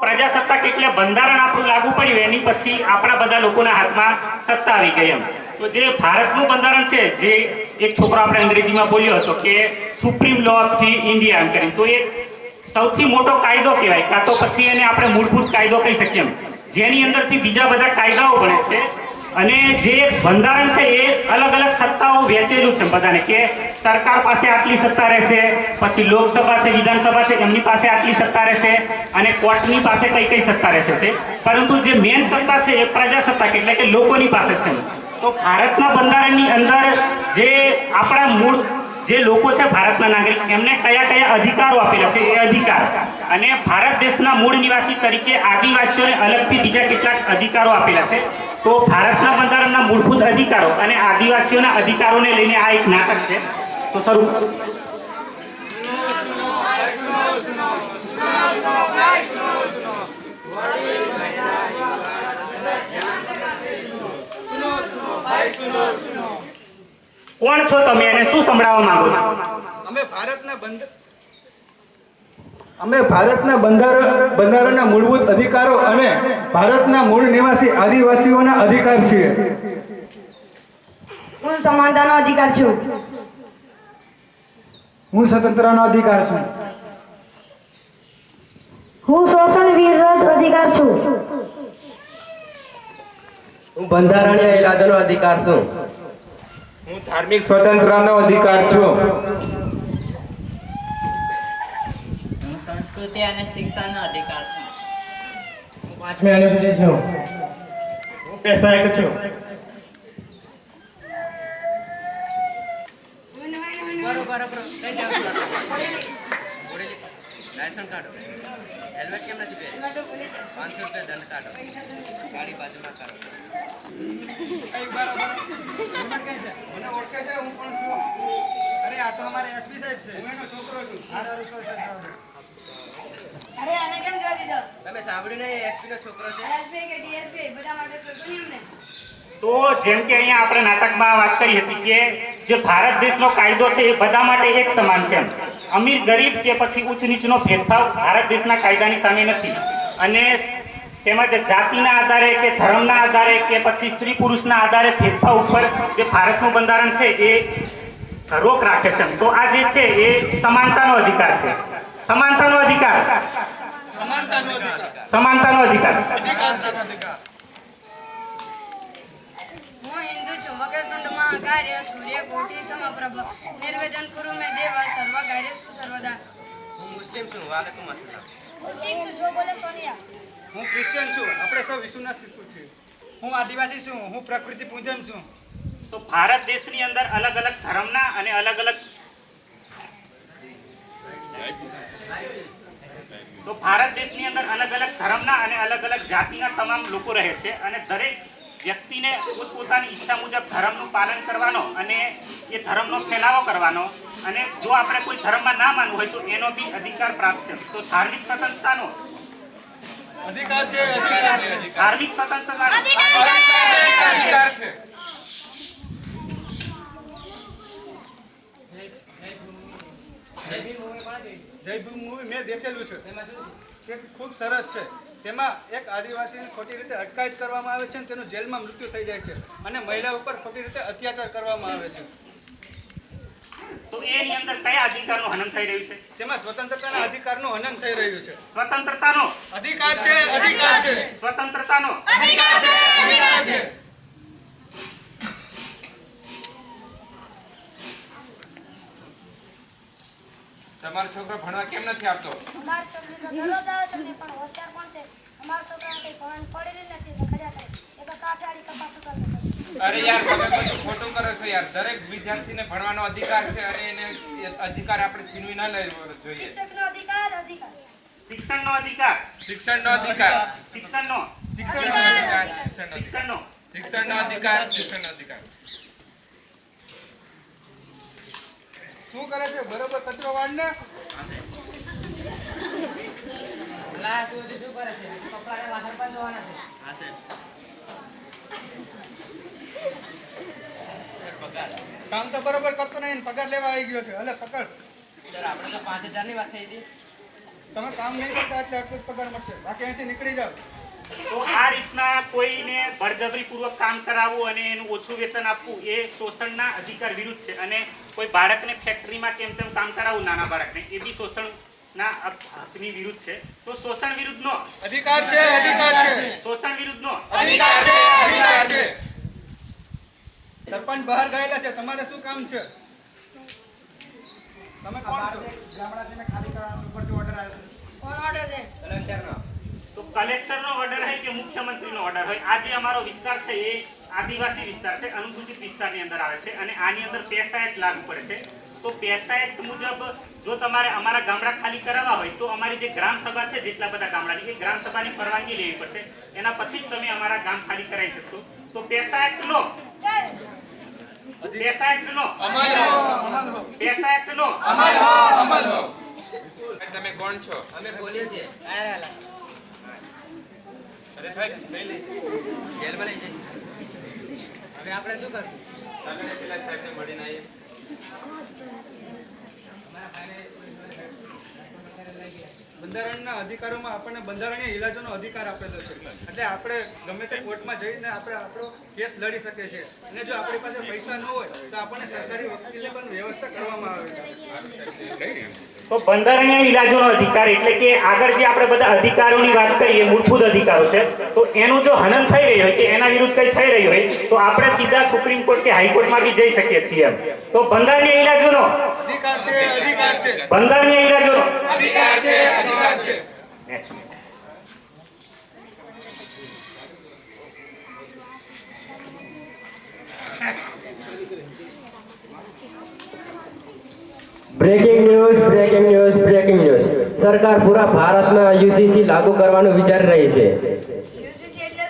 પ્રજાસત્તાક એટલે બંધારણ આપણું લાગુ પડ્યું, એની પછી આપણા બધા લોકોના હાથમાં સત્તા આવી ગઈ એમ. તો જે ભારતનું બંધારણ છે, જે એક છોકરો આપણે અંગ્રેજીમાં બોલ્યો હતો કે supreme law of the India એમ કરીને, તો એ સૌથી મોટો કાયદો કહેવાય. કાં તો પછી એને આપણે મૂળભૂત કાયદો કહી શકીએ એમ. જેની અંદરથી બીજા બધા કાયદાઓ બને છે અને જે બંધારણ છે એ અલગ અલગ સત્તાઓ વહેંચેલું છે બધાને કે સરકાર પાસે આટલી સત્તા રહેશે, પછી લોકસભા છે, વિધાનસભા છે, એમની પાસે આટલી સત્તા રહેશે અને કોર્ટની પાસે કઈ કઈ સત્તા રહેશે છે. પરંતુ જે મેન સત્તા છે એ પ્રજાસત્તાક એટલે કે લોકોની પાસે છે. તો ભારતના બંધારણની અંદર જે આપણા મૂળ જે લોકો છે ભારતના નાગરિક, એમને કયા કયા અધિકારો આપેલા છે એ અધિકાર. અને ભારત દેશના મૂળ નિવાસી તરીકે આદિવાસીઓને અલગથી બીજા કેટલાક અધિકારો આપેલા છે. તો ભારતના બંધારણના મૂળભૂત અધિકારો અને આદિવાસીઓના અધિકારોને લઈને આ એક નાટક છે. તો શરૂ કરું. કોણ છો તમે અને શું સંભળાવવા માંગો છો? અમે ભારતના બંધ અમે ભારતના બંધારણ બંધારણના મૂળભૂત અધિકારો અને ભારતના મૂળ નિવાસી આદિવાસીઓના અધિકાર છીએ. હું સમાનતાનો અધિકાર છું. હું સ્વતંત્રનો અધિકાર છું. હું શોષણ વિરોધ અધિકાર છું. હું બંધારણીય ઇલાજાનો અધિકાર છું. હું ધાર્મિક સ્વતંત્રનો અધિકાર છું. હું સંસ્કૃતિ અને શિક્ષણનો અધિકાર છું. હું પાંચમી અનુસૂચિ છું. હું પેશા એક છું. બરોબર બરોબર. કઈ જાવ લાયસન્સ કાઢો. હેલ્મેટ કેમ નથી પહેર્યું? પાંચસો રૂપિયા દંડ કાઢો. ગાડી બાજુમાં કાઢો. મને ઓળખે છે હું પણ છું. અરે આ તો અમારે એસપી સાહેબ છે. હું એનો છોકરો છું. અરે આને કેમ કરી દીધો? તમે સાંભળ્યું નહીં એસપી નો છોકરો છે? એસપી કે ડીએસપી બધા માટે કોઈ નહીં અમને તો જેમ કે અહીંયા આપણે નાટકમાં વાત કરી હતી કે જે ભારત દેશનો કાયદો છે એ બધા માટે એક સમાન છે અમીર ગરીબ કે પછી ઉચ્ચ નીચનો ભેદભાવ ભારત દેશના કાયદાની સામે નથી. અને તેમજ જાતિના આધારે કે ધર્મના આધારે કે પછી સ્ત્રી પુરુષના આધારે ભેદભાવ ઉપર જે ભારતનું બંધારણ છે એ રોક રાખે છે. તો આ જે છે એ સમાનતાનો અધિકાર છે. સમાનતાનો અધિકાર. સમાનતાનો અધિકાર. સૂર્ય કોટી સમપ્રભ. નિર્વેદન કુરુ મે દેવા સર્વ કાર્ય સર્વદા હું મુસ્લિમ છું. વાલેકુમ અસલામ હું શીખ છું જો બોલે સોનિયા. હું ક્રિશ્ચિયન છું. આપણે સૌ વિશુના શિશુ છીએ. હું આદિવાસી છું. હું પ્રકૃતિ પૂજન છું. તો ભારત દેશની અંદર અલગ અલગ ધર્મના અને અલગ અલગ તો ભારત દેશની અંદર અલગ અલગ ધર્મના અને અલગ અલગ જાતિના તમામ લોકો રહે છે અને દરેક વ્યક્તિને પોતપોતાની ઈચ્છા મુજબ ધર્મનું પાલન કરવાનો અને એ ધર્મનો ફેલાવો કરવાનો અને જો આપણે કોઈ ધર્મમાં ના માનવું હોય તો એનો બી અધિકાર પ્રાપ્ત છે. તો ધાર્મિક સ્વતંત્રતાનો અધિકાર છે અધિકાર છે. ધાર્મિક સ્વતંત્રતાનો અધિકાર છે! જય ભીમ મૂવી મેં દેખેલું છે. તે ખૂબ સરસ છે. તેમાં એક આદિવાસીની ખોટી રીતે અટકાયત કરવામાં આવે છે અને તેનું જેલમાં મૃત્યુ થઈ જાય છે અને મહિલા ઉપર ખોટી રીતે અત્યાચાર કરવામાં આવે છે. તો એની અંદર કયા અધિકારનું હનન થઈ રહ્યું છે? તેમાં સ્વતંત્રતાના અધિકારનું હનન થઈ રહ્યું છે. સ્વતંત્રતાનો? અધિકાર છે અધિકાર છે. સ્વતંત્રતાનો? અધિકાર છે અધિકાર છે. તમારો છોકરો ભણવા કેમ નથી આવતો? અમારો છોકરો તો દરરોજ આવે છે ને પણ હોશિયાર પણ છે. અમારો છોકરો કઈ ભણ પડેલી નથી તો ખજા થાય એ તો કાઠાડી કપાસ ઉતારતો અરે યાર તમે બધું ખોટું કરો છો યાર. દરેક વિદ્યાર્થીને ભણવાનો અધિકાર છે અને એને અધિકાર આપણે છીનવી ના લેવો જોઈએ. શિક્ષકનો અધિકાર અધિકાર. શિક્ષણનો અધિકાર. શિક્ષણનો અધિકાર. શિક્ષણનો. શિક્ષણનો અધિકાર શિક્ષણનો અધિકાર. શિક્ષણનો. શિક્ષણનો અધિકાર શિક્ષણનો અધિકાર. શું કરે છે? બરોબર કચરો હા છે કામ તો બરોબર કરતો નહીં ને પગાર લેવા આવી ગયો છે. અલે પકડ. આપણે તો પાંચ હજારની વાત થઈ હતી. તમે કામ નહીં કરતા એટલે આટલું પગાર મળશે. બાકી અહીંથી નીકળી જાઓ. તો આ રીતના કોઈને બળજબરીપૂર્વક કામ કરાવવું અને એનું ઓછું વેતન આપવું એ શોષણના અધિકાર વિરુદ્ધ છે. અને કોઈ બાળકને ફેક્ટરીમાં કેમ તેમ કામ કરાવવું નાના બાળકને એ બી શોષણના હકની વિરુદ્ધ છે. તો શોષણ વિરુદ્ધનો અધિકાર છે અધિકાર છે. શોષણ વિરુદ્ધનો અધિકાર છે અધિકાર છે. સરપંચ બહાર ગયેલા છે તમારે શું કામ છે? તમે કોણ છો? કોણ ઓર્ડર છે? તો કલેક્ટરનો ઓર્ડર હોય કે મુખ્યમંત્રીનો ઓર્ડર હોય આ જે અમારો વિસ્તાર છે એ આદિવાસી વિસ્તાર છે અનુસૂચિત વિસ્તારની અંદર આવે છે અને આની અંદર પેસા એક્ટ લાગુ પડે છે. તો પેસા એક્ટ મુજબ જો તમારે અમારા ગામડા ખાલી કરાવવા હોય તો અમારી જે ગ્રામ સભા છે જેટલા બધા ગામડાની એ ગ્રામ સભાની પરવાનગી લેવી પડશે. એના પછી જ તમે અમારા ગામ ખાલી કરાવી શકશો. તો પેસા એક્ટ નો પેસા એક્ટ નો પેસા એક્ટ નો તમે કોણ છો? અમે પોલીસ છે અરે ભાઈ લઈ લે જેલમાં લઈ જઈશું હવે આપણે શું કરશું? તમે ને પેલા સાહેબને મળીને આવીએ. બંધારણના અધિકારોમાં આપણને બંધારણીય ઇલાજોનો અધિકાર આપેલો છે. એટલે આપણે ગમે તે કોર્ટમાં જઈને આપણે આપણો કેસ લડી શકીએ છીએ. અને જો આપણી પાસે પૈસા ન હોય તો આપણને સરકારી વકીલે પણ વ્યવસ્થા કરવામાં આવે છે. તો બંધારણીય ઇલાજોનો અધિકાર એટલે કે આગળ જે આપણે બધા અધિકારોની વાત કરીએ મૂળભૂત અધિકારો છે તો એનું જો હનન થઈ રહ્યું હોય કે એના વિરુદ્ધ કંઈ થઈ રહ્યું હોય તો આપણે સીધા સુપ્રીમ કોર્ટ કે હાઈકોર્ટમાં બી જઈ શકીએ છીએ તો બંધારણીય ઇલાજોનો અધિકાર છે અધિકાર છે. બંધારણીય ઇલાજોનો અધિકાર છે અધિકાર છે. Breaking news breaking news breaking news સરકાર પૂરા ભારતમાં યુજીસી લાગુ કરવાનું વિચારી રહી છે. યુસીસી એટલે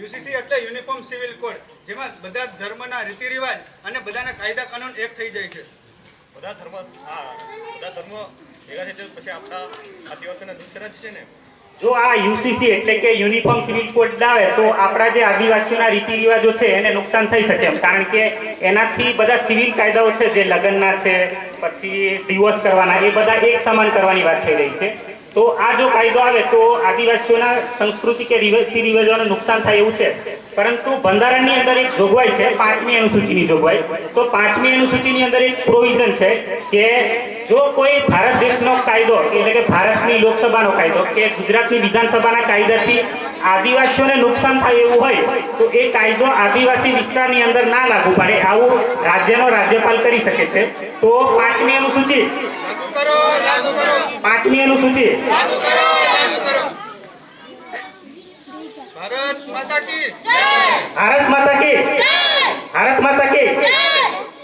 યુસીસી એટલે યુનિફોર્મ સિવિલ કોડ જેમાં બધા ધર્મના રીતિ રિવાજ અને બધાના કાયદા કાનૂન એક થઈ જાય છે. બધા ધર્મ હા બધા ધર્મ જો આ યુસીસી એટલે કે યુનિફોર્મ સિવિલ કોડ લાવે, તો આપણા જે આદિવાસીઓના રીતિ રિવાજો છે, એને નુકસાન થઈ શકે એમ. કારણ કે એનાથી બધા સિવિલ કાયદાઓ છે, જે લગ્નના છે, પછી ડિવોર્સ કરવાના, એ બધા એક સમાન કરવાની વાત થઈ રહી છે. તો આ જો કાયદો આવે તો આદિવાસીઓના સંસ્કૃતિ કે રીતિ રિવાજોને નુકસાન થાય એવું છે. પરંતુ બંધારણની અંદર એક જોગવાઈ છે, પાંચમી અનુસૂચિની જોગવાઈ. તો પાંચમી અનુસૂચિની અંદર એક પ્રોવિઝન છે કે જો કોઈ ભારત દેશનો કાયદો એટલે કે ભારતની લોકસભાનો કાયદો કે ગુજરાતની વિધાનસભાના કાયદાથી આદિવાસીઓને નુકસાન થાય એવું હોય તો એ કાયદો આદિવાસી વિસ્તારની અંદર ના લાગુ પડે. આવું રાજ્યનો રાજ્યપાલ કરી શકે છે. તો પાંચમી અનુસૂચિ. પાંચમી અનુસૂચિ. ભારત માતા કી. ભારત માતા કે. ભારત માતા કે.